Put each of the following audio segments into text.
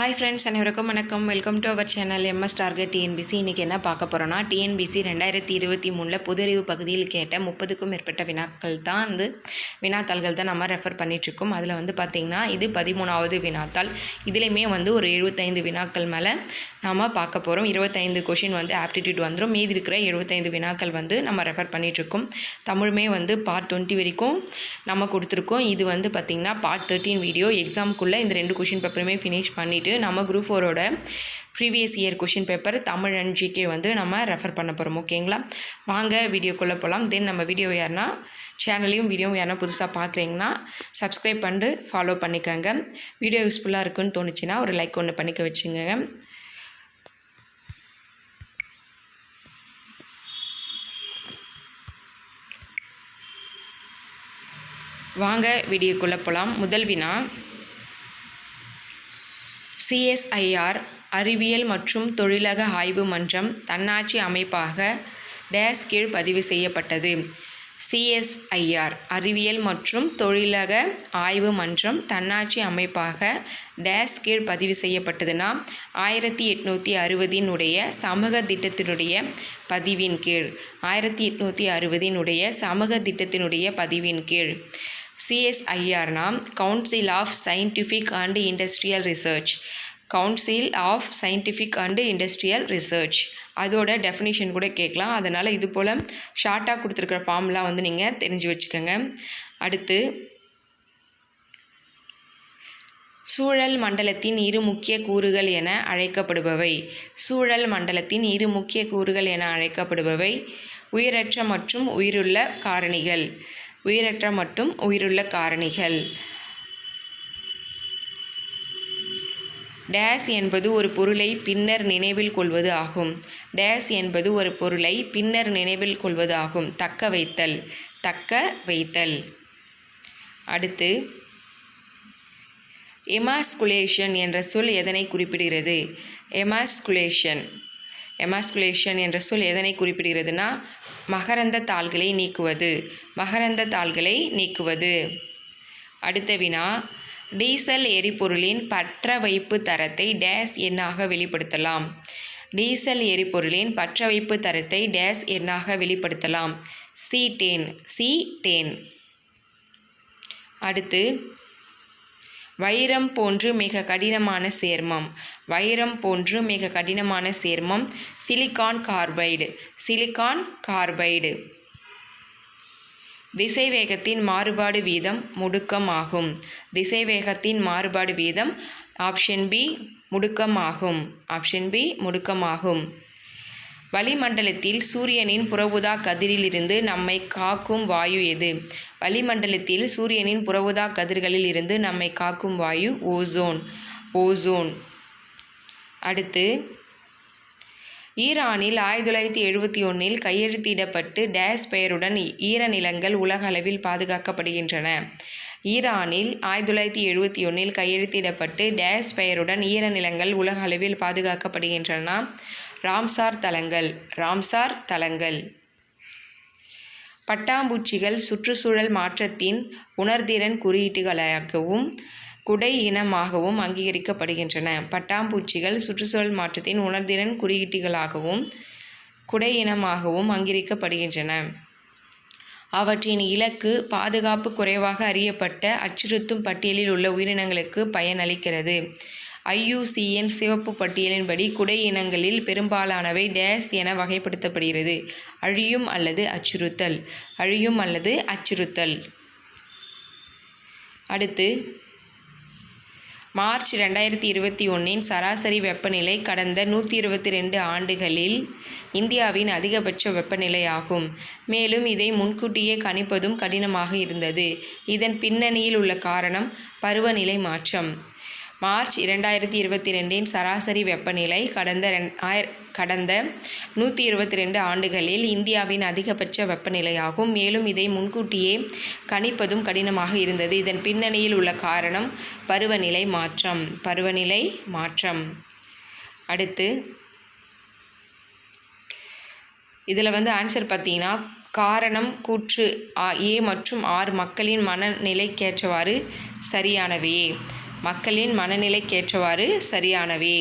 Hi friends அனைவருக்கும் வணக்கம். Welcome to our channel MS target TNPSC இன்றைக்கி என்ன பார்க்க போகிறோன்னா டிஎன்பிசி ரெண்டாயிரத்தி இருபத்தி மூணில் பொதுறிவு பகுதியில் கேட்ட முப்பதுக்கும் மேற்பட்ட வினாக்கள் தான் வந்து வினாத்தாள்கள் தான் நம்ம ரெஃபர் பண்ணிகிட்ருக்கோம் அதில் வந்து பார்த்திங்கன்னா இது பதிமூணாவது வினாத்தாள். இதுலேயுமே வந்து ஒரு எழுபத்தைந்து வினாக்கள் மேலே நாம் பார்க்க போகிறோம் இருபத்தைந்து கொஷின் வந்து ஆப்டிடியூட் வந்துடும் மீதி இருக்கிற எழுபத்தைந்து வினாக்கள் வந்து நம்ம ரெஃபர் பண்ணிகிட்ருக்கோம் தமிழுமே வந்து பார்ட் டுவெண்ட்டி வரைக்கும் நம்ம கொடுத்துருக்கோம். இது வந்து பார்த்திங்கன்னா பார்ட் தேர்ட்டின் வீடியோ எக்ஸாமுக்குள்ளே இந்த ரெண்டு கொஷின் பேப்பருமே ஃபினிஷ் பண்ணிவிட்டு நம்ம குரூப் ஃபோரோட previous year question paper Tamil and GK வந்து நம்ம ரெஃபர் பண்ண போகிறோம் ஓகேங்களா வாங்க வீடியோக்குள்ளே போகலாம் தென் நம்ம வீடியோ யாருன்னா சேனலையும் வீடியோ யாருன்னா புதுசாக பார்க்குறீங்கன்னா சப்ஸ்கிரைப் பண்ணிட்டு ஃபாலோ பண்ணிக்கோங்க. வீடியோ யூஸ்ஃபுல்லாக இருக்குன்னு தோணுச்சுன்னா ஒரு லைக் ஒன்று பண்ணிக்க வச்சுங்க வாங்க வீடியோக்குள்ளே போகலாம் முதல் வினா சிஎஸ்ஐஆர் அறிவியல் மற்றும் தொழிலக ஆய்வு மன்றம் தன்னாட்சி அமைப்பாக டேஸ் கீழ் பதிவு செய்யப்பட்டது. சிஎஸ்ஐஆர் அறிவியல் மற்றும் தொழிலக ஆய்வு மன்றம் தன்னாட்சி அமைப்பாக டேஸ் கீழ் பதிவு செய்யப்பட்டதுன்னா ஆயிரத்தி எட்நூற்றி அறுபதினுடைய சமூக திட்டத்தினுடைய பதிவின் கீழ் ஆயிரத்தி எட்நூற்றி அறுபதினுடைய சமூக திட்டத்தினுடைய பதிவின் கீழ். சிஎஸ்ஐஆர்னா council of scientific and industrial research council of scientific and industrial research அதோட டெஃபினேஷன் கூட கேட்கலாம். அதனால் இது போல் ஷார்ட்டாக கொடுத்துருக்குற ஃபார்ம்லாம் வந்து நீங்கள் தெரிஞ்சு வச்சுக்கோங்க. அடுத்து சூழல் மண்டலத்தின் இரு முக்கிய கூறுகள் என அழைக்கப்படுபவை. சூழல் மண்டலத்தின் இரு முக்கிய கூறுகள் என அழைக்கப்படுபவை. உயிரற்ற மற்றும் உயிருள்ள காரணிகள். உயிரற்ற மற்றும் உயிருள்ள காரணிகள். டேஸ் என்பது ஒரு பொருளை பின்னர் நினைவில் கொள்வது ஆகும். டேஸ் என்பது ஒரு பொருளை பின்னர் நினைவில் கொள்வது ஆகும். தக்க வைத்தல். தக்க வைத்தல். அடுத்து எமாஸ்குலேஷன் என்ற சொல் எதனை குறிப்பிடுகிறது? எமாஸ்குலேஷன் எமாஸ்குலேஷன் என்ற சொல் எதனை குறிப்பிடுகிறதுனா மகரந்த தாள்களை நீக்குவது. மகரந்த தாள்களை நீக்குவது. அடுத்த வினா டீசல் எரிபொருளின் பற்ற வைப்பு தரத்தை டேஸ் எண்ணாக வெளிப்படுத்தலாம். டீசல் எரிபொருளின் பற்ற வைப்பு தரத்தை டேஸ் எண்ணாக வெளிப்படுத்தலாம். சி டேன் சி டேன் அடுத்து வைரம் போன்று மிக கடினமான சேர்மம். வைரம் போன்று மிக கடினமான சேர்மம் சிலிக்கான் கார்பைடு. Silicon carbide. திசைவேகத்தின் மாறுபாடு வீதம் முடுக்கம் ஆகும் திசைவேகத்தின் மாறுபாடு வீதம் ஆப்ஷன் பி முடுக்கமாகும். ஆப்ஷன் பி முடுக்கமாகும். வளிமண்டலத்தில் சூரியனின் புறவுதா கதிரிலிருந்து நம்மை காக்கும் வாயு எது? வளிமண்டலத்தில் சூரியனின் புறவுதா கதிர்களில் இருந்து நம்மை காக்கும் வாயு ஓசோன். ஓசோன். அடுத்து ஈரானில் ஆயிரத்தி தொள்ளாயிரத்தி எழுபத்தி ஒன்றில் கையெழுத்திடப்பட்டு டேஸ் பெயருடன் ஈரநிலங்கள் உலக அளவில் பாதுகாக்கப்படுகின்றன. ஈரானில் ஆயிரத்தி தொள்ளாயிரத்தி எழுபத்தி ஒன்றில் கையெழுத்திடப்பட்டு டேஸ் பெயருடன் ஈரநிலங்கள் உலக அளவில் பாதுகாக்கப்படுகின்றன. ராம்சார் தலங்கள் ராம்சார் தலங்கள். பட்டாம்பூச்சிகள் சுற்றுச்சூழல் மாற்றத்தின் உணர்திறன் குறியீட்டுகளாகவும் குடை இனமாகவும் அங்கீகரிக்கப்படுகின்றன. பட்டாம்பூச்சிகள் சுற்றுச்சூழல் மாற்றத்தின் உணர்திறன் குறியீட்டுகளாகவும் குடை இனமாகவும் அங்கீகரிக்கப்படுகின்றன. அவற்றின் இலக்கு பாதுகாப்பு குறைவாக அறியப்பட்ட அச்சுறுத்தும் பட்டியலில் உள்ள உயிரினங்களுக்கு பயனளிக்கிறது. ஐயூசிஎன் சிவப்பு பட்டியலின்படி குடை இனங்களில் பெரும்பாலானவை டேஸ் என வகைப்படுத்தப்படுகிறது. அழியும் அல்லது அச்சுறுத்தல். அழியும் அல்லது அச்சுறுத்தல். அடுத்து மார்ச் ரெண்டாயிரத்தி இருபத்தி ஒன்றின் சராசரி வெப்பநிலை கடந்த நூற்றி இருபத்தி ரெண்டு ஆண்டுகளில் இந்தியாவின் அதிகபட்ச வெப்பநிலை ஆகும் மேலும் இதை முன்கூட்டியே கணிப்பதும் கடினமாக இருந்தது. இதன் பின்னணியில் உள்ள காரணம் பருவநிலை மாற்றம். மார்ச் இரண்டாயிரத்தி இருபத்தி ரெண்டின் சராசரி வெப்பநிலை கடந்த ரெண் ஆயிர கடந்த நூற்றி இருபத்தி ரெண்டு ஆண்டுகளில் இந்தியாவின் அதிகபட்ச வெப்பநிலையாகும். மேலும் இதை முன்கூட்டியே கணிப்பதும் கடினமாக இருந்தது. இதன் பின்னணியில் உள்ள காரணம் பருவநிலை மாற்றம். பருவநிலை மாற்றம். அடுத்து இதில் வந்து ஆன்சர் பார்த்தீங்கன்னா காரணம் கூற்று ஏ மற்றும் ஆர் மக்களின் மனநிலைக்கேற்றவாறு சரியானவையே மக்களின் மனநிலைக்கேற்றவாறு சரியானவே.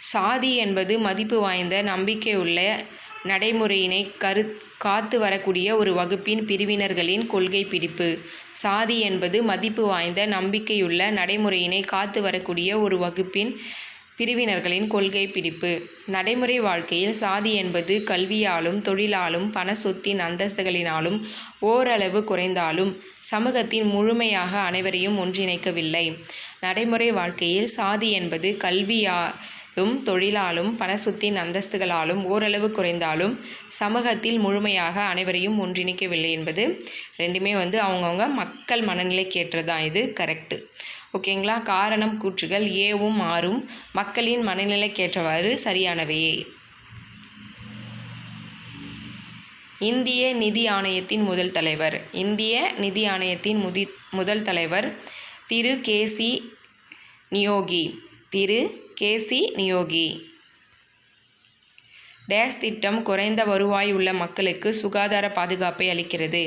சாதி என்பது மதிப்பு வாய்ந்த நம்பிக்கையுள்ள நடைமுறையினை கரு காத்து வரக்கூடிய ஒரு வகுப்பின் பிரிவினர்களின் கொள்கை பிடிப்பு. சாதி என்பது மதிப்பு வாய்ந்த நம்பிக்கையுள்ள நடைமுறையினை காத்து வரக்கூடிய ஒரு வகுப்பின் பிரிவினர்களின் கொள்கை பிடிப்பு. நடைமுறை வாழ்க்கையில் சாதி என்பது கல்வியாலும் தொழிலாலும் பண சொத்தின் அந்தஸ்துகளினாலும் ஓரளவு குறைந்தாலும் சமூகத்தின் முழுமையாக அனைவரையும் ஒன்றிணைக்கவில்லை. நடைமுறை வாழ்க்கையில் சாதி என்பது கல்வியா கல்வியாலும் தொழிலாலும் பணசுத்தின் அந்தஸ்துகளாலும் ஓரளவு குறைந்தாலும் சமூகத்தில் முழுமையாக அனைவரையும் ஒன்றிணைக்கவில்லை என்பது ரெண்டுமே வந்து அவங்கவுங்க மக்கள் மனநிலைக்கேற்றது தான். இது கரெக்டு ஓகேங்களா? காரணம் கூற்றுகள் ஏவும் ஆறும் மக்களின் மனநிலைக்கேற்றவாறு சரியானவையே இந்திய நிதி ஆணையத்தின் முதல் தலைவர். இந்திய நிதி ஆணையத்தின் முதி முதல் தலைவர் திரு கே சி நியோகி. திரு கேசி நியோகி. டேஸ் திட்டம் குறைந்த வருவாய் உள்ள மக்களுக்கு சுகாதார பாதுகாப்பை அளிக்கிறது.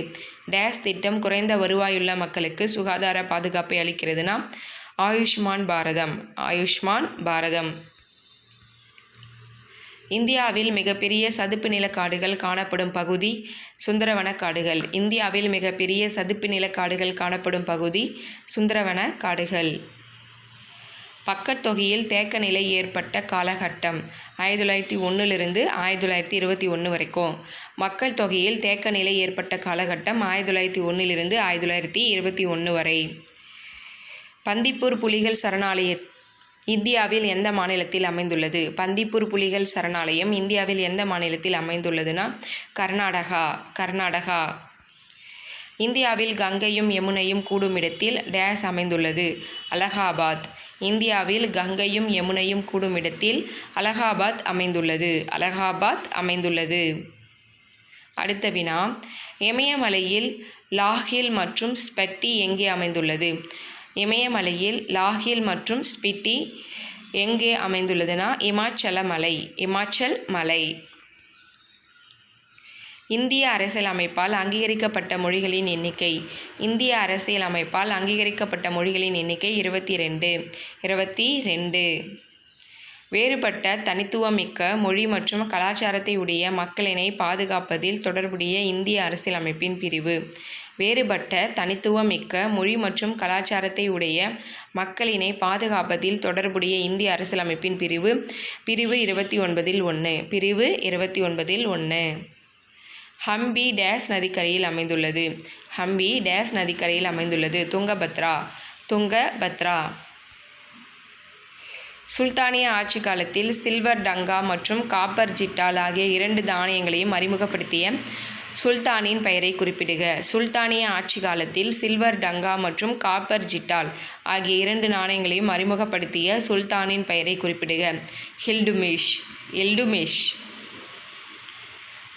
டேஸ் திட்டம் குறைந்த வருவாயுள்ள மக்களுக்கு சுகாதார பாதுகாப்பை அளிக்கிறதுனா ஆயுஷ்மான் பாரதம் ஆயுஷ்மான் பாரதம். இந்தியாவில் மிகப்பெரிய சதுப்பு நிலக்காடுகள் காணப்படும் பகுதி சுந்தரவன காடுகள். இந்தியாவில் மிகப்பெரிய சதுப்பு நிலக்காடுகள் காணப்படும் பகுதி சுந்தரவன காடுகள். பக்கத்தொகையில் தேக்க நிலை ஏற்பட்ட காலகட்டம் ஆயிரத்தி தொள்ளாயிரத்தி ஒன்றிலிருந்து ஆயிரத்தி தொள்ளாயிரத்தி இருபத்தி ஒன்று வரைக்கும். மக்கள் தொகையில் தேக்க நிலை ஏற்பட்ட காலகட்டம் ஆயிரத்தி தொள்ளாயிரத்தி ஒன்றிலிருந்து ஆயிரத்தி தொள்ளாயிரத்தி இருபத்தி ஒன்று வரை. பந்திப்பூர் புலிகள் சரணாலய இந்தியாவில் எந்த மாநிலத்தில் அமைந்துள்ளது? பந்திப்பூர் புலிகள் சரணாலயம் இந்தியாவில் எந்த மாநிலத்தில் அமைந்துள்ளதுன்னா கர்நாடகா கர்நாடகா. இந்தியாவில் கங்கையும் யமுனையும் கூடும் இடத்தில் டேஸ் அமைந்துள்ளது. அலகாபாத் இந்தியாவில் கங்கையும் யமுனையும் கூடும் இடத்தில் அலகாபாத் அமைந்துள்ளது. அலகாபாத் அமைந்துள்ளது. அடுத்த வினா. இமயமலையில் லாஹில் மற்றும் ஸ்பெட்டி எங்கே அமைந்துள்ளது? இமயமலையில் லாஹில் மற்றும் ஸ்பிட்டி எங்கே அமைந்துள்ளதுன்னா இமாச்சல மலை இமாச்சல் மலை. இந்திய அரசியலமைப்பால் அங்கீகரிக்கப்பட்ட மொழிகளின் எண்ணிக்கை. இந்திய அரசியலமைப்பால் அங்கீகரிக்கப்பட்ட மொழிகளின் எண்ணிக்கை இருபத்தி ரெண்டு இருபத்தி ரெண்டு வேறுபட்ட தனித்துவமிக்க மொழி மற்றும் கலாச்சாரத்தை உடைய மக்களினை பாதுகாப்பதில் தொடர்புடைய இந்திய அரசியலமைப்பின் பிரிவு. வேறுபட்ட தனித்துவமிக்க மொழி மற்றும் கலாச்சாரத்தை உடைய மக்களினை பாதுகாப்பதில் தொடர்புடைய இந்திய அரசியலமைப்பின் பிரிவு. பிரிவு இருபத்தி ஒன்பதில் ஒன்று பிரிவு இருபத்தி ஒன்பதில் ஒன்று ஹம்பி டேஸ் நதிக்கரையில் அமைந்துள்ளது. ஹம்பி டேஸ் நதிக்கரையில் அமைந்துள்ளது. துங்கபத்ரா துங்கபத்ரா. சுல்தானிய ஆட்சி காலத்தில் சில்வர் டங்கா மற்றும் காப்பர் ஜிட்டால் ஆகிய இரண்டு தானியங்களையும் அறிமுகப்படுத்திய சுல்தானின் பெயரை குறிப்பிடுக. சுல்தானிய ஆட்சி காலத்தில் சில்வர் டங்கா மற்றும் காப்பர் ஜிட்டால் ஆகிய இரண்டு நாணயங்களையும் அறிமுகப்படுத்திய சுல்தானின் பெயரை குறிப்பிடுக. ஹில்டுமிஷ் எல்டுமிஷ்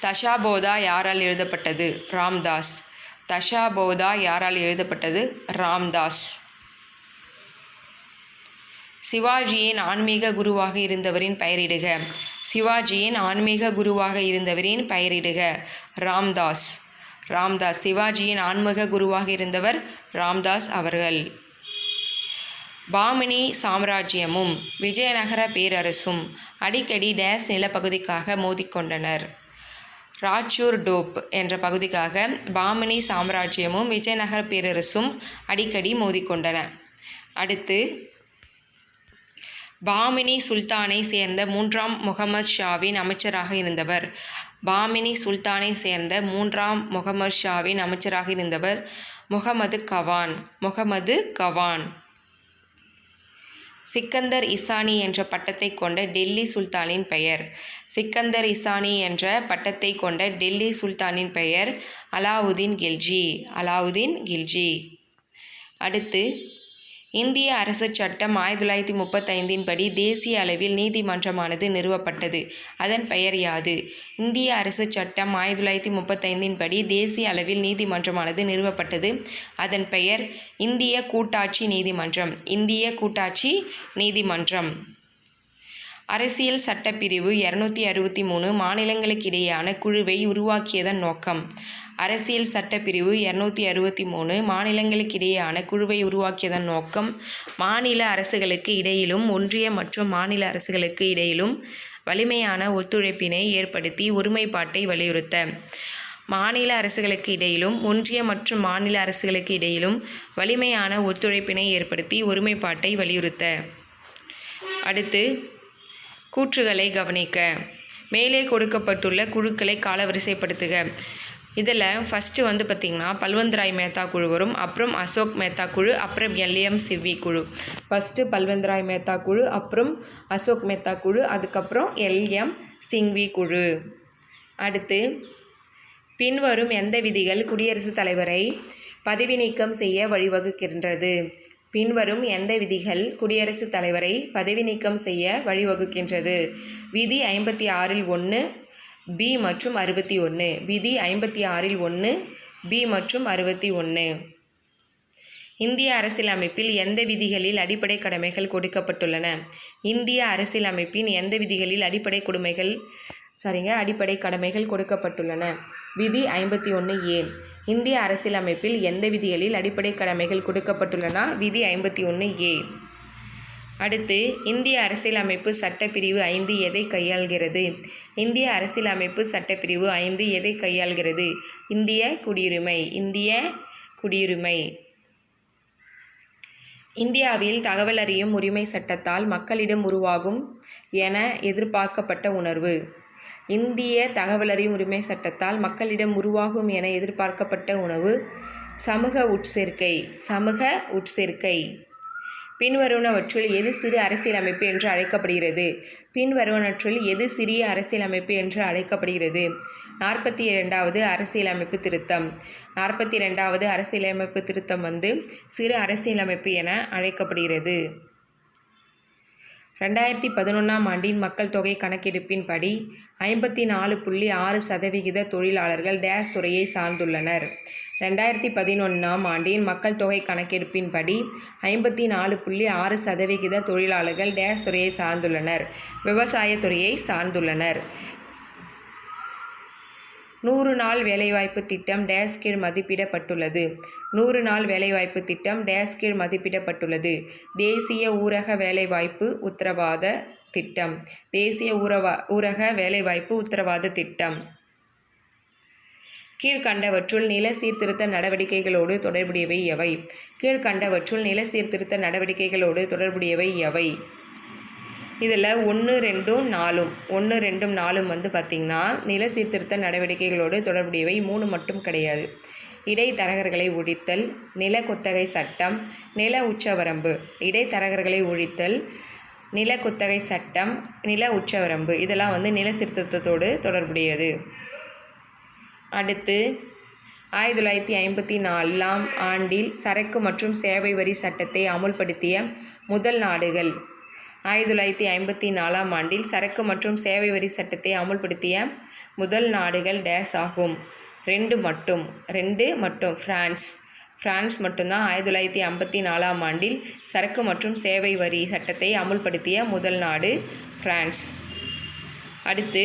தஷாபோதா யாரால் எழுதப்பட்டது? ராம்தாஸ். தஷாபோதா யாரால் எழுதப்பட்டது? ராம்தாஸ். சிவாஜியின் ஆன்மீக குருவாக இருந்தவரின் பெயரிடுக. சிவாஜியின் ஆன்மீக குருவாக இருந்தவரின் பெயரிடுக. ராம்தாஸ். ராம்தாஸ் சிவாஜியின் ஆன்மீக குருவாக இருந்தவர் ராம்தாஸ் அவர்கள். பாமினி சாம்ராஜ்யமும் விஜயநகர பேரரசும் அடிக்கடி டேஸ் நிலப்பகுதிக்காக மோதிக்கொண்டனர். ராச்சூர் டோப் என்ற பகுதிக்காக பாமினி சாம்ராஜ்யமும் விஜயநகர பேரரசும் அடிக்கடி மோதிக்கொண்டன. அடுத்து பாமினி சுல்தானை சேர்ந்த மூன்றாம் முகமது ஷாவின் அமைச்சராக இருந்தவர். பாமினி சுல்தானை சேர்ந்த மூன்றாம் முகமது ஷாவின் அமைச்சராக இருந்தவர் முகமது கவான். முகமது கவான். சிக்கந்தர் இசானி என்ற பட்டத்தை கொண்ட டெல்லி சுல்தானின் பெயர். சிக்கந்தர் இசானி என்ற பட்டத்தை கொண்ட டெல்லி சுல்தானின் பெயர் அலாவுதீன் கில்ஜி. அலாவுதீன் கில்ஜி. அடுத்து இந்திய அரசு சட்டம் ஆயிரத்தி தொள்ளாயிரத்தி முப்பத்தைந்தின் படி தேசிய அளவில் நீதிமன்றமானது நிறுவப்பட்டது. அதன் பெயர் யாது? இந்திய அரசு சட்டம் ஆயிரத்தி தொள்ளாயிரத்தி முப்பத்தைந்தின் படி தேசிய அளவில் நீதிமன்றமானது நிறுவப்பட்டது. அதன் பெயர் இந்திய கூட்டாட்சி நீதிமன்றம். இந்திய கூட்டாட்சி நீதிமன்றம். அரசியல் சட்டப்பிரிவு இரநூத்தி அறுபத்தி மூணு மாநிலங்களுக்கிடையேயான குழுவை உருவாக்கியதன் நோக்கம். அரசியல் சட்டப்பிரிவு இரநூத்தி அறுபத்தி மூணு மாநிலங்களுக்கிடையேயான குழுவை உருவாக்கியதன் நோக்கம் மாநில அரசுகளுக்கு இடையிலும் ஒன்றிய மற்றும் மாநில அரசுகளுக்கு இடையிலும் வலிமையான ஒத்துழைப்பினை ஏற்படுத்தி ஒருமைப்பாட்டை வலியுறுத்த. மாநில அரசுகளுக்கு இடையிலும் ஒன்றிய மற்றும் மாநில அரசுகளுக்கு இடையிலும் வலிமையான ஒத்துழைப்பினை ஏற்படுத்தி ஒருமைப்பாட்டை வலியுறுத்த. அடுத்து கூற்றுகளை கவனிக்க. மேலே கொடுக்கப்பட்டுள்ள குழுக்களை காலவரிசைப்படுத்துக. இதில் ஃபஸ்ட்டு வந்து பார்த்திங்கன்னா பல்வந்த்ராய் மேத்தா குழு வரும். அப்புறம் அசோக் மேத்தா குழு அப்புறம் எல்எம் சிவி குழு. ஃபஸ்ட்டு பல்வந்த்ராய் மேத்தா குழு அப்புறம் அசோக் மேத்தா குழு அதுக்கப்புறம் எல்எம் சிங்வி குழு. அடுத்து பின்வரும் எந்த விதிகள் குடியரசுத் தலைவரை பதவி நீக்கம் செய்ய வழிவகுக்கின்றது? பின்வரும் எந்த விதிகள் குடியரசுத் தலைவரை பதவி நீக்கம் செய்ய வழிவகுக்கின்றது? விதி ஐம்பத்தி ஆறில் ஒன்று பி மற்றும் அறுபத்தி ஒன்று விதி ஐம்பத்தி ஆறில் ஒன்று பி மற்றும் அறுபத்தி ஒன்று இந்திய அரசியலமைப்பில் எந்த விதிகளில் அடிப்படை கடமைகள் கொடுக்கப்பட்டுள்ளன? இந்திய அரசியலமைப்பின் எந்த விதிகளில் அடிப்படை கொடுமைகள் சரிங்க அடிப்படை கடமைகள் கொடுக்கப்பட்டுள்ளன? விதி ஐம்பத்தி ஒன்று ஏ இந்திய அரசியலமைப்பில் எந்த விதிகளில் அடிப்படை கடமைகள் கொடுக்கப்பட்டுள்ளன? விதி ஐம்பத்தி ஒன்று ஏ அடுத்து இந்திய அரசியலமைப்பு சட்டப்பிரிவு ஐந்து எதை கையாள்கிறது? இந்திய அரசியலமைப்பு சட்டப்பிரிவு ஐந்து எதை கையாள்கிறது? இந்திய குடியுரிமை இந்திய குடியுரிமை. இந்தியாவில் தகவல் அறியும் உரிமை சட்டத்தால் மக்களிடம் உருவாகும் என எதிர்பார்க்கப்பட்ட உணர்வு. இந்திய தகவலறியும் உரிமை சட்டத்தால் மக்களிடம் உருவாகும் என எதிர்பார்க்கப்பட்ட உணவு சமூக உட்சேர்க்கை சமூக உட்சேர்க்கை. பின்வருவனவற்றுள் எது சிறு அரசியலமைப்பு என்று அழைக்கப்படுகிறது? பின்வருவனற்றில் எது சிறிய அரசியலமைப்பு என்று அழைக்கப்படுகிறது? நாற்பத்தி இரண்டாவது அரசியலமைப்பு திருத்தம். நாற்பத்தி ரெண்டாவது அரசியலமைப்பு திருத்தம் வந்து சிறு அரசியலமைப்பு என அழைக்கப்படுகிறது. ரெண்டாயிரத்தி பதினொன்றாம் ஆண்டின் மக்கள் தொகை கணக்கெடுப்பின்படி ஐம்பத்தி நாலு புள்ளி ஆறு சதவிகித தொழிலாளர்கள் டேஸ் துறையை சார்ந்துள்ளனர். ரெண்டாயிரத்தி பதினொன்றாம் ஆண்டின் மக்கள் தொகை கணக்கெடுப்பின்படி ஐம்பத்தி நாலு புள்ளி ஆறு சதவிகித தொழிலாளர்கள் டேஸ் துறையை சார்ந்துள்ளனர் விவசாயத்துறையை சார்ந்துள்ளனர். நூறு நாள் வேலைவாய்ப்பு திட்டம் டேஸ் கீழ் மதிப்பிடப்பட்டுள்ளது. நூறு நாள் வேலைவாய்ப்பு திட்டம் டேஸ் கீழ் மதிப்பிடப்பட்டுள்ளது. தேசிய ஊரக வேலைவாய்ப்பு உத்தரவாத திட்டம். தேசிய ஊரவா ஊரக வேலைவாய்ப்பு உத்தரவாத திட்டம். கீழ்கண்டவற்றுள் நில சீர்திருத்த நடவடிக்கைகளோடு தொடர்புடையவை எவை? கீழ்கண்டவற்றுள் நில சீர்திருத்த நடவடிக்கைகளோடு தொடர்புடையவை எவை? இதில் ஒன்று ரெண்டும் நாலும். ஒன்று ரெண்டும் நாலும் வந்து பார்த்திங்கன்னா நில சீர்திருத்த நடவடிக்கைகளோடு தொடர்புடையவை மூணு மட்டும் கிடையாது. இடைத்தரகர்களை ஒழித்தல் நில குத்தகை சட்டம் நில உச்சவரம்பு. இடைத்தரகர்களை ஒழித்தல் நில குத்தகை சட்டம் நில உச்சவரம்பு. இதெல்லாம் வந்து நில சீர்திருத்தத்தோடு தொடர்புடையது. அடுத்து ஆயிரத்தி தொள்ளாயிரத்தி ஐம்பத்தி நாலாம் ஆண்டில் சரக்கு மற்றும் சேவை வரி சட்டத்தை அமுல்படுத்திய முதல் நாடுகள். ஆயிரத்தி தொள்ளாயிரத்தி ஐம்பத்தி நாலாம் ஆண்டில் சரக்கு மற்றும் சேவை வரி சட்டத்தை அமுல்படுத்திய முதல் நாடுகள் டேஸ் ஆகும். ரெண்டு மட்டும் ரெண்டு மட்டும் ஃப்ரான்ஸ் ஃப்ரான்ஸ் மட்டும்தான் ஆயிரத்தி தொள்ளாயிரத்தி ஐம்பத்தி நாலாம் ஆண்டில் சரக்கு மற்றும் சேவை வரி சட்டத்தை அமுல்படுத்திய முதல் நாடு ஃப்ரான்ஸ் அடுத்து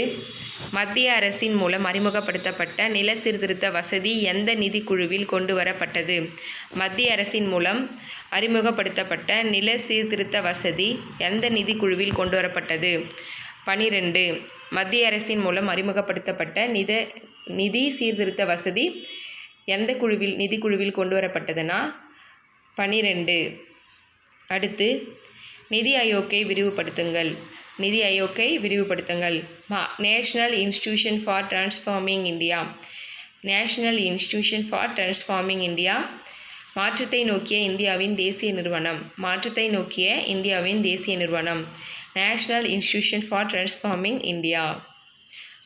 மத்திய அரசின் மூலம் அறிமுகப்படுத்தப்பட்ட நில சீர்திருத்த வசதி எந்த நிதிக்குழுவில் கொண்டு வரப்பட்டது மத்திய அரசின் மூலம் அறிமுகப்படுத்தப்பட்ட நில சீர்திருத்த வசதி எந்த நிதிக்குழுவில் கொண்டு வரப்பட்டது பனிரெண்டு. மத்திய அரசின் மூலம் அறிமுகப்படுத்தப்பட்ட நித நிதி சீர்திருத்த வசதி எந்த குழுவில் நிதிக்குழுவில் கொண்டு வரப்பட்டதுன்னா பனிரெண்டு. அடுத்து நிதி ஆயோக்கை விரிவுபடுத்துங்கள். நிதி ஆயோக்கை விரிவுபடுத்துங்கள். மா national institution for transforming India national institution for transforming India மாற்றத்தை நோக்கிய இந்தியாவின் தேசிய நிறுவனம். மாற்றத்தை நோக்கிய இந்தியாவின் தேசிய நிறுவனம். National institution for transforming India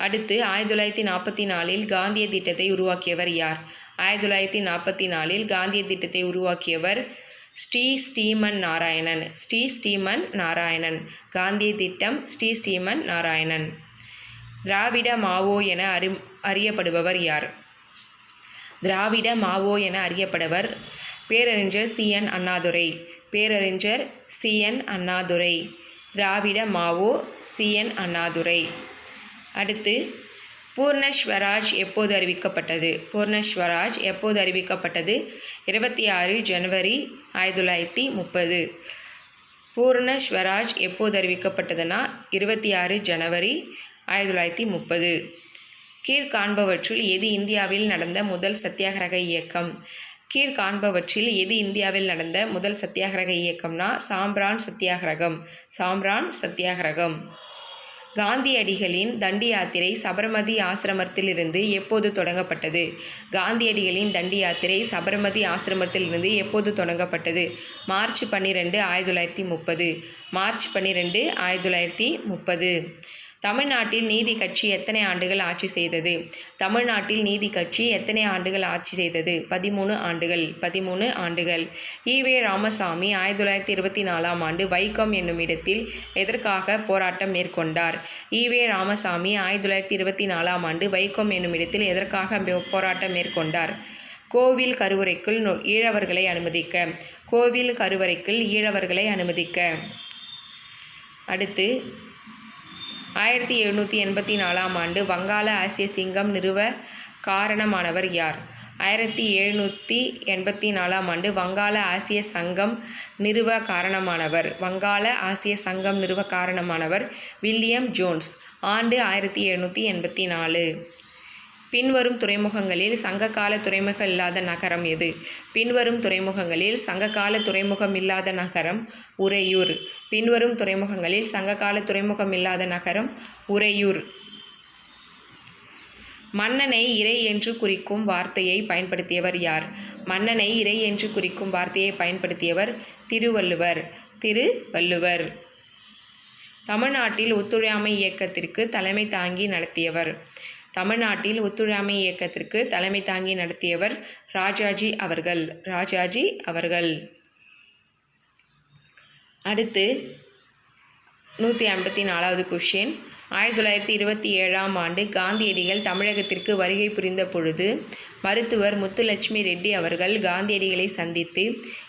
அடுத்து ஆயிரத்தி தொள்ளாயிரத்தி நாற்பத்தி நாலில் காந்திய திட்டத்தை உருவாக்கியவர் யார்? ஆயிரத்தி தொள்ளாயிரத்தி நாற்பத்தி நாலில் காந்திய திட்டத்தை உருவாக்கியவர் ஸ்ரீ ஸ்ரீமன் நாராயணன். ஸ்ரீ ஸ்ரீமன் நாராயணன். காந்தி திட்டம் ஸ்ரீ ஸ்ரீமன் நாராயணன். திராவிட மாவோ என அறி அறியப்படுபவர் யார்? திராவிட மாவோ என அறியப்படுவர் பேரறிஞர் சி. என். அண்ணாதுரை. பேரறிஞர் சி. என். அண்ணாதுரை. திராவிட மாவோ சி. என். அண்ணாதுரை. அடுத்து பூர்ணஸ்வராஜ் எப்போது அறிவிக்கப்பட்டது? பூர்ணஸ்வராஜ் எப்போது அறிவிக்கப்பட்டது? இருபத்தி ஆறு ஜனவரி ஆயிரத்தி தொள்ளாயிரத்தி முப்பது. பூர்ண ஸ்வராஜ் எப்போது அறிவிக்கப்பட்டதுன்னா இருபத்தி ஆறு ஜனவரி ஆயிரத்தி தொள்ளாயிரத்தி முப்பது. கீழ்காண்பவற்றுள் எது இந்தியாவில் நடந்த முதல் சத்தியாகிரக இயக்கம்? கீழ்காண்பவற்றில் எது இந்தியாவில் நடந்த முதல் சத்தியாகிரக இயக்கம்னா சாம்பிரான் சத்தியாகிரகம். சாம்பிரான் சத்தியாகிரகம். காந்தியடிகளின் தண்டி யாத்திரை சபர்மதி ஆசிரமத்திலிருந்து எப்போது தொடங்கப்பட்டது? காந்தியடிகளின் தண்டி யாத்திரை சபர்மதி ஆசிரமத்திலிருந்து எப்போது தொடங்கப்பட்டது? மார்ச் பன்னிரெண்டு ஆயிரத்தி தொள்ளாயிரத்தி முப்பது. மார்ச் பன்னிரெண்டு ஆயிரத்தி தொள்ளாயிரத்தி முப்பது. தமிழ்நாட்டில் நீதி கட்சி எத்தனை ஆண்டுகள் ஆட்சி செய்தது? தமிழ்நாட்டில் நீதி கட்சி எத்தனை ஆண்டுகள் ஆட்சி செய்தது? பதிமூணு ஆண்டுகள் பதிமூணு ஆண்டுகள். ஈவே ராமசாமி ஆயிரத்தி தொள்ளாயிரத்தி இருபத்தி நாலாம் ஆண்டு வைக்கம் என்னும் இடத்தில் எதற்காக போராட்டம் மேற்கொண்டார்? ஈவே ராமசாமி ஆயிரத்தி தொள்ளாயிரத்தி இருபத்தி நாலாம் ஆண்டு வைக்கம் என்னும் இடத்தில் எதற்காக போராட்டம் மேற்கொண்டார்? கோவில் கருவறைக்குள் ஈழவர்களை அனுமதிக்க. கோவில் கருவறைக்குள் ஈழவர்களை அனுமதிக்க. அடுத்து ஆயிரத்தி எழுநூற்றி எண்பத்தி நாலாம் ஆண்டு வங்காள ஆசிய சிங்கம் நிறுவ காரணமானவர் யார்? ஆயிரத்தி எழுநூற்றி எண்பத்தி நாலாம் ஆண்டு வங்காள ஆசிய சங்கம் நிறுவ காரணமானவர். வங்காள ஆசிய சங்கம் நிறுவ காரணமானவர் வில்லியம் ஜோன்ஸ். ஆண்டு ஆயிரத்தி எழுநூற்றி எண்பத்தி நாலு. பின்வரும் துறைமுகங்களில் சங்ககால துறைமுகம் இல்லாத நகரம் எது? பின்வரும் துறைமுகங்களில் சங்ககால துறைமுகம் இல்லாத நகரம் உறையூர். பின்வரும் துறைமுகங்களில் சங்ககால துறைமுகம் இல்லாத நகரம் உறையூர். மன்னனை இறை என்று குறிக்கும் வார்த்தையை பயன்படுத்தியவர் யார்? மன்னனை இறை என்று குறிக்கும் வார்த்தையை பயன்படுத்தியவர் திருவள்ளுவர். திருவள்ளுவர். தமிழ்நாட்டில் ஒத்துழையாமை இயக்கத்திற்கு தலைமை தாங்கி நடத்தியவர். தமிழ்நாட்டில் ஒத்துழையாமை இயக்கத்திற்கு தலைமை தாங்கி நடத்தியவர் ராஜாஜி அவர்கள். ராஜாஜி அவர்கள். அடுத்து நூற்றி ஐம்பத்தி நாலாவது கொஷின் ஆயிரத்தி தொள்ளாயிரத்தி இருபத்தி ஏழாம் ஆண்டு காந்தியடிகள் தமிழகத்திற்கு வருகை புரிந்த பொழுது மருத்துவர் முத்துலட்சுமி ரெட்டி அவர்கள் காந்தியடிகளை சந்தித்து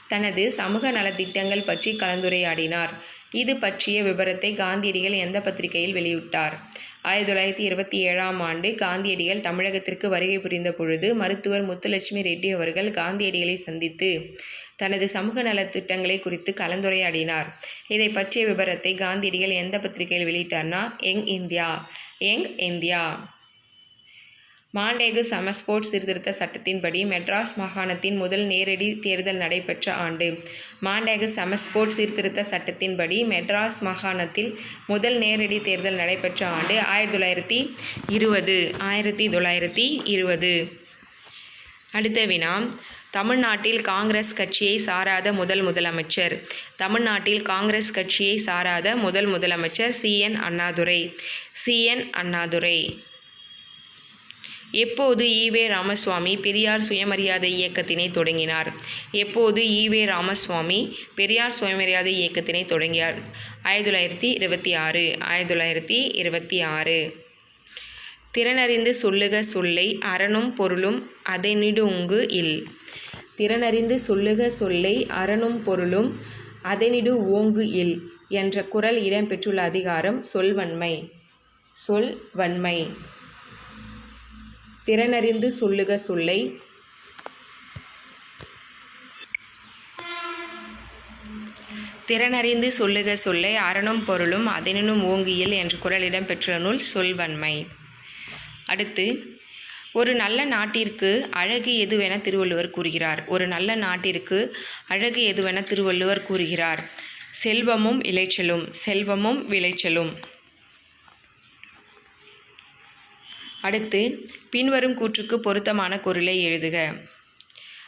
தனது சமூக நலத்திட்டங்கள் பற்றி கலந்துரையாடினார். இது பற்றிய விவரத்தை காந்தியடிகள் எந்த பத்திரிகையில் வெளியிட்டார்? ஆயிரத்தி தொள்ளாயிரத்தி இருபத்தி ஏழாம் ஆண்டு காந்தியடிகள் தமிழகத்திற்கு வருகை புரிந்த பொழுது மருத்துவர் முத்துலட்சுமி ரெட்டி அவர்கள் காந்தியடிகளை சந்தித்து தனது சமூக நலத் திட்டங்களை குறித்து கலந்துரையாடினார். இதை பற்றிய விவரத்தை காந்தியடிகள் எந்த பத்திரிகையில் வெளியிட்டார்னா young India young India Montagu Chelmsford சீர்திருத்த சட்டத்தின்படி மெட்ராஸ் மாகாணத்தின் முதல் நேரடி தேர்தல் நடைபெற்ற ஆண்டு. மாண்டேகு சமஸ்போர்ட் சீர்திருத்த சட்டத்தின்படி மெட்ராஸ் மாகாணத்தில் முதல் நேரடி தேர்தல் நடைபெற்ற ஆண்டு ஆயிரத்தி தொள்ளாயிரத்தி இருபது ஆயிரத்தி தொள்ளாயிரத்தி இருபது. அடுத்த வினா. தமிழ்நாட்டில் காங்கிரஸ் கட்சியை சாராத முதல் முதலமைச்சர். தமிழ்நாட்டில் காங்கிரஸ் கட்சியை சாராத முதல் முதலமைச்சர் சிஎன் அண்ணாதுரை. சிஎன் அண்ணாதுரை. எப்போது ஈவே ராமசுவாமி பெரியார் சுயமரியாதை இயக்கத்தினை தொடங்கினார்? எப்போது ஈவே ராமசுவாமி பெரியார் சுயமரியாதை இயக்கத்தினை தொடங்கினார் ஆயிரத்தி தொள்ளாயிரத்தி இருபத்தி ஆறு ஆயிரத்தி தொள்ளாயிரத்தி இருபத்தி ஆறு. திறனறிந்து சொல்லுக சொல்லை அறனும் பொருளும் அதனிடுங்கு இல். திறனறிந்து சொல்லுக சொல்லை அறனும் பொருளும் அதனிடு ஓங்கு இல் என்ற குரல் இடம்பெற்றுள்ள அதிகாரம் சொல்வன்மை. சொல்வன்மை. திறனறிந்து சொல்லுக சொல்லை. திறனறிந்து சொல்லுக சொல்லை அறனும் பொருளும் அதனினும் ஓங்கியல் என்ற குரலிடம் இடம்பெற்ற நூல் சொல்வன்மை. அடுத்து ஒரு நல்ல நாட்டிற்கு அழகு எதுவென திருவள்ளுவர் கூறுகிறார். ஒரு நல்ல நாட்டிற்கு அழகு எதுவென திருவள்ளுவர் கூறுகிறார். செல்வமும் இளைச்சலும் செல்வமும் விளைச்சலும். அடுத்து பின்வரும் கூற்றுக்கு பொருத்தமான குரலை எழுதுக.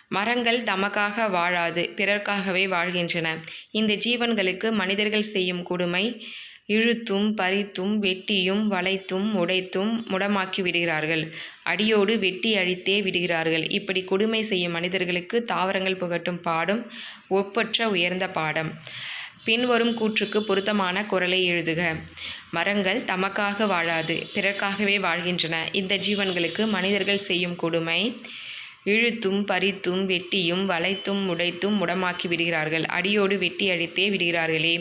மரங்கள் தமக்காக வாழாது பிறர்க்காகவே வாழ்கின்றன. இந்த ஜீவன்களுக்கு மனிதர்கள் செய்யும் கொடுமை இழுத்தும் பறித்தும் வெட்டியும் வளைத்தும் உடைத்தும் முடமாக்கி விடுகிறார்கள். அடியோடு வெட்டி அழித்தே விடுகிறார்கள். இப்படி கொடுமை செய்யும் மனிதர்களுக்கு தாவரங்கள் புகட்டும் பாடம் ஒப்பற்ற உயர்ந்த பாடம். பின்வரும் கூற்றுக்கு பொருத்தமான குரலை எழுதுக. மரங்கள் தமக்காக வாழாது பிறர்க்காகவே வாழ்கின்றன. இந்த ஜீவன்களுக்கு மனிதர்கள் செய்யும் கொடுமை இழுத்தும் பறித்தும் வெட்டியும் வளைத்தும் உடைத்தும் முடமாக்கி விடுகிறார்கள். அடியோடு வெட்டி அழித்தே விடுகிறார்களே.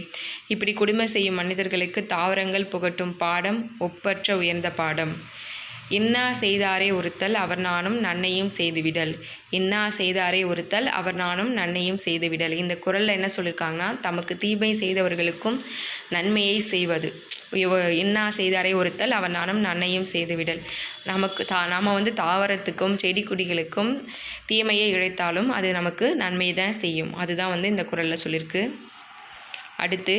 இப்படி கொடுமை செய்யும் மனிதர்களுக்கு தாவரங்கள் புகட்டும் பாடம் ஒப்பற்ற உயர்ந்த பாடம். இன்னா செய்தாரே ஒருத்தல் அவர் நானும் நன்னையும் செய்துவிடல். இன்னா செய்தாரே ஒருத்தல் அவர் நானும் நன்னையும் செய்துவிடல். இந்த குரலில் என்ன சொல்லியிருக்காங்கன்னா தமக்கு தீமை செய்தவர்களுக்கும் நன்மையை செய்வது. இன்னா செய்தாரே ஒருத்தல் அவர் நானும் நன்னையும் செய்துவிடல். நமக்கு தா நாம் வந்து தாவரத்துக்கும் செடி கொடிகளுக்கும் தீமையை இழைத்தாலும் அது நமக்கு நன்மை தான் செய்யும். அதுதான் வந்து இந்த குரலில் சொல்லியிருக்கு அடுத்து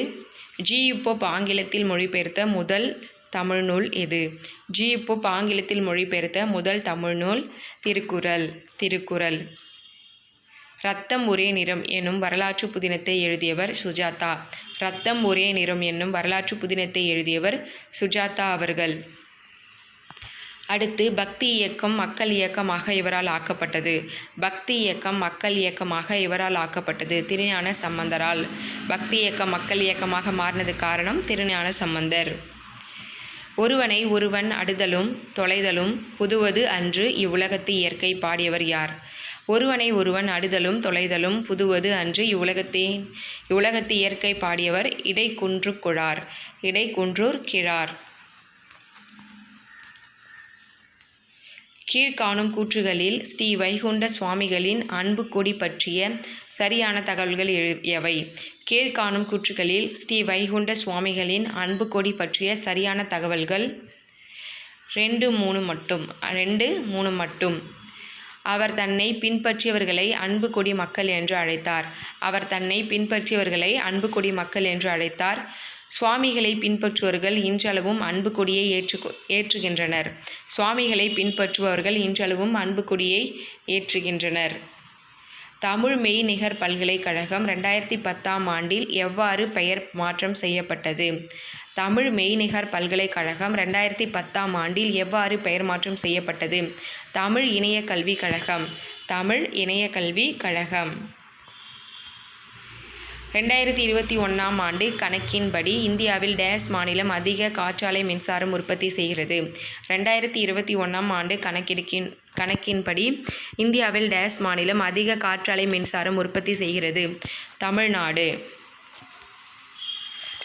ஜி இப்போ ஆங்கிலத்தில் மொழிபெயர்த்த முதல் தமிழ் நூல் எது ஜி. இப்போ ஆங்கிலத்தில் மொழிபெயர்த்த முதல் தமிழ் நூல் திருக்குறள் திருக்குறள். ரத்தம் ஒரே நிறம் என்னும் வரலாற்று புதினத்தை எழுதியவர் சுஜாதா. ரத்தம் ஒரே நிறம் என்னும் வரலாற்று புதினத்தை எழுதியவர் சுஜாதா அவர்கள். அடுத்து பக்தி இயக்கம் மக்கள் இயக்கமாக இவரால் ஆக்கப்பட்டது. பக்தி இயக்கம் மக்கள் இயக்கமாக இவரால் ஆக்கப்பட்டது. திருஞான சம்பந்தரால். பக்தி இயக்கம் மக்கள் இயக்கமாக மாறினது காரணம் திருஞான சம்பந்தர். ஒருவனை ஒருவன் அடுதலும் தொலைதலும் புதுவது அன்று இவ்வுலகத்து இயற்கை பாடியவர் யார்? ஒருவனை ஒருவன் அடுதலும் தொலைதலும் புதுவது அன்று இவ்வுலகத்தின் இவ்வுலகத்து இயற்கை பாடியவர் இடைக்குன்று குழார் இடைக்குன்றூர் கிழார். கீழ்காணும் கூற்றுகளில் ஸ்ரீ வைகுண்ட சுவாமிகளின் அன்பு கொடி பற்றிய சரியான தகவல்கள் எவை? கீழ்காணும் கூற்றுகளில் ஸ்ரீ வைகுண்ட சுவாமிகளின் அன்பு கொடி பற்றிய சரியான தகவல்கள் ரெண்டு மூணு மட்டும் ரெண்டு மூணு மட்டும். அவர் தன்னை பின்பற்றியவர்களை அன்பு கொடி மக்கள் என்று அழைத்தார். அவர் தன்னை பின்பற்றியவர்களை அன்பு கொடி மக்கள் என்று அழைத்தார். சுவாமிகளை பின்பற்றுபவர்கள் இன்றளவும் அன்பு கொடியை ஏற்று ஏற்றுகின்றனர். சுவாமிகளை பின்பற்றுபவர்கள் இன்றளவும் அன்பு கொடியை ஏற்றுகின்றனர். தமிழ் மெய்நிகர் பல்கலைக்கழகம் ரெண்டாயிரத்தி பத்தாம் ஆண்டில் எவ்வாறு பெயர் மாற்றம் செய்யப்பட்டது? தமிழ் மெய்நிகர் பல்கலைக்கழகம் ரெண்டாயிரத்தி பத்தாம் ஆண்டில் எவ்வாறு பெயர் மாற்றம் செய்யப்பட்டது? தமிழ் இணைய கல்விக் கழகம் தமிழ் இணைய கல்வி கழகம். ரெண்டாயிரத்தி இருபத்தி ஒன்றாம் ஆண்டு கணக்கின்படி இந்தியாவில் டேஸ் மாநிலம் அதிக காற்றாலை மின்சாரம் உற்பத்தி செய்கிறது. ரெண்டாயிரத்தி இருபத்தி ஒன்றாம் ஆண்டு கணக்கெடுக்கின் கணக்கின்படி இந்தியாவில் டேஸ் மாநிலம் அதிக காற்றாலை மின்சாரம் உற்பத்தி செய்கிறது. தமிழ்நாடு.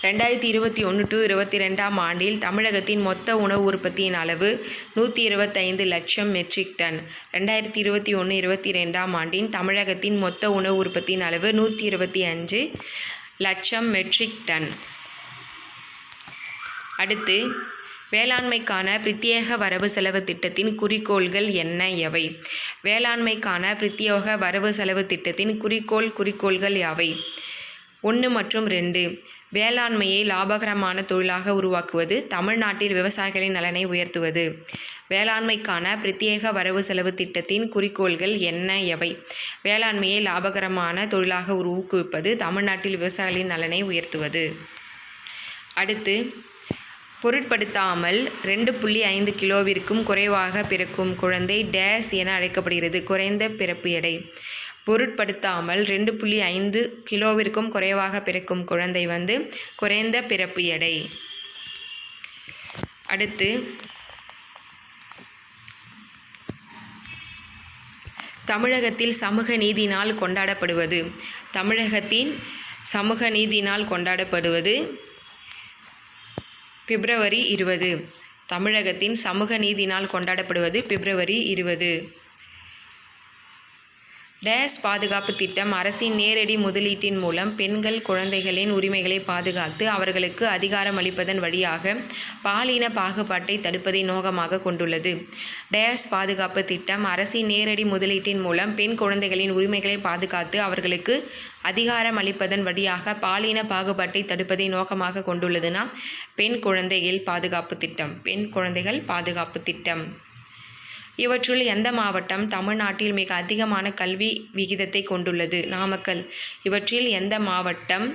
ரெண்டாயிரத்தி இருபத்தி ஒன்று டு இருபத்தி ரெண்டாம் ஆண்டில் தமிழகத்தின் மொத்த உணவு உற்பத்தியின் அளவு நூற்றி இருபத்தைந்து லட்சம் மெட்ரிக் டன் ரெண்டாயிரத்தி இருபத்தி ஒன்று இருபத்தி ரெண்டாம் ஆண்டின் தமிழகத்தின் மொத்த உணவு உற்பத்தியின் அளவு நூற்றி இருபத்தி அஞ்சு லட்சம் மெட்ரிக் டன் அடுத்து வேளாண்மைக்கான பிரத்யேக வரவு செலவு திட்டத்தின் குறிக்கோள்கள் என்ன எவை? வேளாண்மைக்கான பிரத்யேக வரவு செலவு திட்டத்தின் குறிக்கோள் குறிக்கோள்கள் யாவை? ஒன்று மற்றும் ரெண்டு. வேளாண்மையை லாபகரமான தொழிலாக உருவாக்குவது தமிழ்நாட்டில் விவசாயிகளின் நலனை உயர்த்துவது. வேளாண்மைக்கான பிரத்யேக வரவு செலவு திட்டத்தின் குறிக்கோள்கள் என்ன எவை? வேளாண்மையை லாபகரமான தொழிலாக ஊக்குவிப்பது தமிழ்நாட்டில் விவசாயிகளின் நலனை உயர்த்துவது. அடுத்து பொருட்படுத்தாமல் ரெண்டு புள்ளி ஐந்து கிலோவிற்கும் குறைவாக பிறக்கும் குழந்தை டேஸ் என அழைக்கப்படுகிறது. குறைந்த பிறப்பு எடை. பொருட்படுத்தாமல் ரெண்டு புள்ளி ஐந்து கிலோவிற்கும் குறைவாக பிறக்கும் குழந்தை வந்து குறைந்த பிறப்பு எடை. அடுத்து தமிழகத்தில் சமூக நீதி நாள் கொண்டாடப்படுவது. தமிழகத்தின் சமூக நீதி நாள் கொண்டாடப்படுவது பிப்ரவரி இருபது. தமிழகத்தின் சமூக நீதி நாள் கொண்டாடப்படுவது பிப்ரவரி இருபது. டேஸ் பாதுகாப்பு திட்டம் அரசின் நேரடி முதலீட்டின் மூலம் பெண்கள் குழந்தைகளின் உரிமைகளை பாதுகாத்து அவர்களுக்கு அதிகாரம் அளிப்பதன் வழியாக பாலின பாகுபாட்டை தடுப்பதை நோக்கமாக கொண்டுள்ளது. டேஸ் பாதுகாப்பு திட்டம் அரசின் நேரடி முதலீட்டின் மூலம் பெண் குழந்தைகளின் உரிமைகளை பாதுகாத்து அவர்களுக்கு அதிகாரம் அளிப்பதன் வழியாக பாலின பாகுபாட்டை தடுப்பதை நோக்கமாக கொண்டுள்ளதுனா பெண் குழந்தைகள் பாதுகாப்பு திட்டம். பெண் குழந்தைகள் பாதுகாப்பு திட்டம். இவற்றுள் எந்த மாவட்டம் தமிழ்நாட்டில் மிக அதிகமான கல்வி விகிதத்தை கொண்டுள்ளது? நாமக்கல். இவற்றில் எந்த மாவட்டம்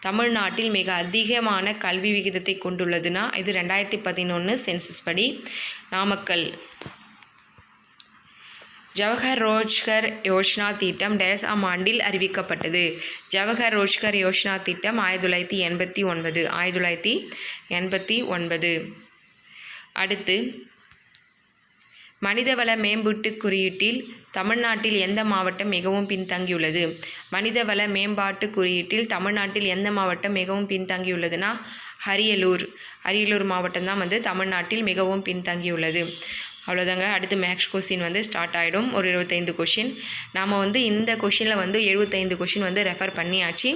தமிழ்நாட்டில் மிக அதிகமான கல்வி விகிதத்தை கொண்டுள்ளதுன்னா இது ரெண்டாயிரத்தி பதினொன்று சென்சஸ் படி நாமக்கல். ஜவஹர் ரோஜ்கர் யோஜனா திட்டம் டேசாம் ஆண்டில் அறிவிக்கப்பட்டது. ஜவஹர் ரோஜ்கர் யோஜனா திட்டம் ஆயிரத்தி தொள்ளாயிரத்தி எண்பத்தி ஒன்பது ஆயிரத்தி தொள்ளாயிரத்தி எண்பத்தி ஒன்பது. அடுத்து மனிதவள மேம்பாட்டு குறியீட்டில் தமிழ்நாட்டில் எந்த மாவட்டம் மிகவும் பின்தங்கியுள்ளது? மனிதவள மேம்பாட்டு குறியீட்டில் தமிழ்நாட்டில் எந்த மாவட்டம் மிகவும் பின்தங்கியுள்ளதுன்னா அரியலூர். அரியலூர் மாவட்டம் தான் வந்து தமிழ்நாட்டில் மிகவும் பின்தங்கியுள்ளது. அவ்வளோதாங்க அடுத்து மேக்ஸ் கொஷின் வந்து ஸ்டார்ட் ஆகிடும் ஒரு இருபத்தைந்து கொஷின் நாம் வந்து இந்த கொஷினில் வந்து எழுபத்தைந்து கொஷின் வந்து ரெஃபர் பண்ணியாச்சு.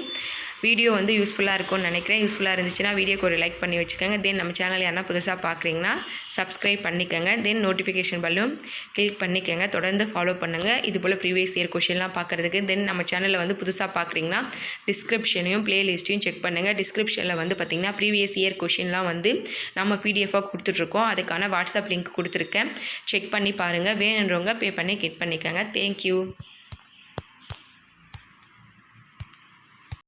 வீடியோ வந்து யூஸ்ஃபுல்லாக இருக்கும்னு நினைக்கிறேன். யூஸ்ஃபுல்லாக இருந்துச்சுன்னா வீடியோக்கு ஒரு லைக் பண்ணி வச்சுக்கோங்க. தென் நம்ம சேனல் யாரா புதுசாக பார்க்குறீங்கன்னா சப்ஸ்கிரைப் பண்ணிக்கோங்க. தென் நோட்டிஃபிகேஷன் பல்லும் கிளிக் பண்ணிக்கோங்க. தொடர்ந்து ஃபாலோ பண்ணுங்கள் இது போல் ப்ரீவியஸ் இயர் கொஷின்லாம் பார்க்குறதுக்கு தென் நம்ம சேனலில் வந்து புதுசாக பார்க்குறீங்கன்னா டிஸ்கிரிப்ஷனையும் ப்ளேலிஸ்ட்டையும் செக் பண்ணுங்கள் டிஸ்கிரிப்ஷனில் வந்து பார்த்திங்கன்னா ப்ரீவியஸ் இயர் கொஷின்லாம் வந்து நம்ம பிடிஎஃபாக கொடுத்துட்ருக்கோம். அதுக்கான வாட்ஸ்அப் லிங்க் கொடுத்துருக்கேன். செக் பண்ணி பாருங்கள் வேணுன்றவங்க பே பண்ணி கிளிக் பண்ணிக்கோங்க. தேங்க்யூ